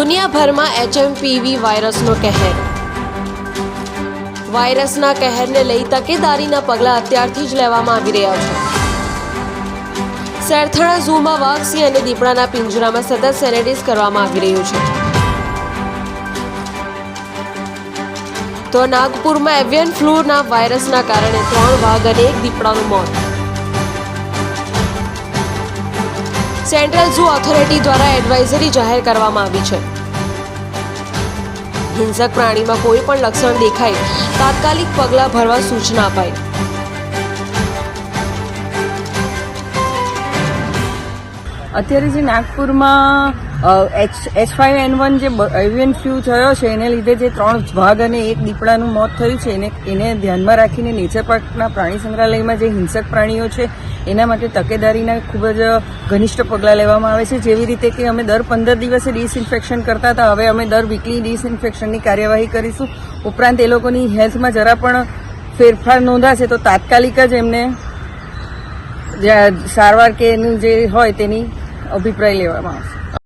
દુનિયાભરમાં એચએમપીવી વાયરસનો કહેર. વાયરસના કહેરને લઈ તકેદારીના પગલાં અત્યારથી જ લેવામાં આવી રહ્યા છે. સેરથળા ઝૂમાં વાઘસિંહ અને દીપડાના પિંજરામાં સતત સેનેટાઇઝ કરવામાં આવી રહ્યું છે. તો નાગપુરમાં એવિયન ફ્લૂના વાયરસના કારણે ત્રણ વાઘ અને એક દીપડાનું મોત. સેન્ટ્રલ ઝૂ ઓથોરિટી દ્વારા એડવાઇઝરી જાહેર કરવામાં આવી છે. હિંસક પ્રાણીમાં કોઈ પણ લક્ષણ દેખાય, તાત્કાલિક પગલાં ભરવા સૂચના અપાઈ. અત્યારે જે નાગપુરમાં H H five N one જે એવિયન ફ્લૂ થયો છે, એને લીધે જે ત્રણ વાઘ અને એક દીપડાનું મોત થયું છે, એને એને ધ્યાનમાં રાખીને નેચર પાર્કના પ્રાણી સંગ્રહાલયમાં જે હિંસક પ્રાણીઓ છે, એના માટે તકેદારીના ખૂબ જ ઘનિષ્ઠ પગલાં લેવામાં આવે છે. જેવી રીતે કે અમે દર પંદર દિવસે ડિસઇન્ફેક્શન કરતા હતા, હવે અમે દર વીકલી ડિસઇન્ફેક્શનની કાર્યવાહી કરીશું. ઉપરાંત એ લોકોની હેલ્થમાં જરા પણ ફેરફાર નોંધાશે તો તાત્કાલિક જ એમને જ્યાં સારવાર કે એનું જે હોય તેની અભિપ્રાય લેવામાં આવશે.